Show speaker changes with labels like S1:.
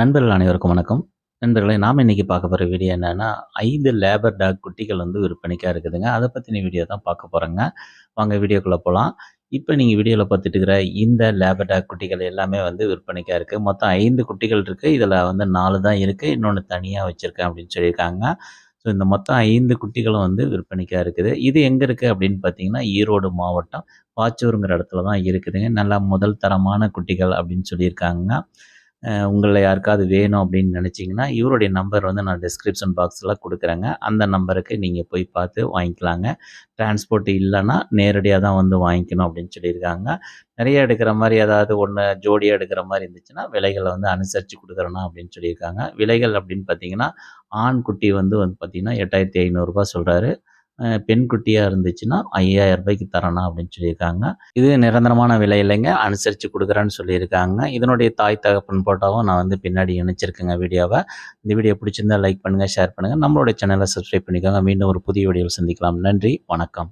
S1: நண்பர்கள் அனைவருக்கும் வணக்கம். நண்பர்களை நாம் இன்றைக்கி பார்க்க போகிற வீடியோ என்னென்னா ஐந்து லேபர் டாக் குட்டிகள் வந்து விற்பனைக்காக இருக்குதுங்க. அதை பற்றின வீடியோ தான் பார்க்க போகிறேங்க வாங்க வீடியோக்குள்ளே போகலாம் இப்போ நீங்கள் வீடியோவில் பார்த்துட்டு இருக்கிற இந்த லேபர் டாக் குட்டிகள் எல்லாமே வந்து விற்பனைக்காக இருக்குது மொத்தம் ஐந்து குட்டிகள் இருக்குது இதில் வந்து நாலு தான் இருக்குது இன்னொன்று தனியாக வச்சுருக்கேன் அப்படின்னு சொல்லியிருக்காங்க. ஸோ இந்த மொத்தம் ஐந்து குட்டிகளும் வந்து விற்பனைக்காக இருக்குது. இது எங்கே இருக்குது அப்படின்னு பார்த்தீங்கன்னா ஈரோடு மாவட்டம் பாச்சூருங்கிற இடத்துல தான் இருக்குதுங்க. நல்லா முதல் தரமான குட்டிகள் அப்படின்னு சொல்லியிருக்காங்க. உங்களில் யாருக்காவது வேணும் அப்படின்னு நினச்சிங்கன்னா இவருடைய நம்பர் வந்து நான் டிஸ்கிரிப்ஷன் பாக்ஸில் கொடுக்குறேங்க. அந்த நம்பருக்கு நீங்கள் போய் பார்த்து வாங்கிக்கலாங்க. டிரான்ஸ்போர்ட் இல்லைன்னா நேரடியாக தான் வந்து வாங்கிக்கணும் அப்படின்னு சொல்லியிருக்காங்க. நிறைய எடுக்கிற மாதிரி ஏதாவது ஒன்று ஜோடியாக எடுக்கிற மாதிரி இருந்துச்சுன்னா விலைகளை வந்து அனுசரித்து கொடுக்குறேண்ணா அப்படின்னு சொல்லியிருக்காங்க. விலைகள் அப்படின்னு பார்த்தீங்கன்னா ஆண் குட்டி வந்து வந்து பார்த்தீங்கன்னா எட்டாயிரத்தி ஐநூறுரூபா சொல்கிறாரு பெண் குட்டியாக இருந்துச்சுன்னா ஐயாயிரம் ரூபாய்க்கு தரணும் அப்படின்னு சொல்லியிருக்காங்க. இது நிரந்தரமான விலை இல்லைங்க. அனுசரித்து கொடுக்குறேன்னு சொல்லியிருக்காங்க. இதனுடைய தாய் தகப்பன் போட்டாவும் நான் வந்து பின்னாடி இணைச்சிருக்கேங்க வீடியோவை. இந்த வீடியோ பிடிச்சிருந்தா லைக் பண்ணுங்கள் ஷேர் பண்ணுங்கள் நம்மளுடைய சேனலை சப்ஸ்கிரைப் பண்ணிக்கோங்க. மீண்டும் ஒரு புதிய வீடியோவில் சந்திக்கலாம். நன்றி வணக்கம்.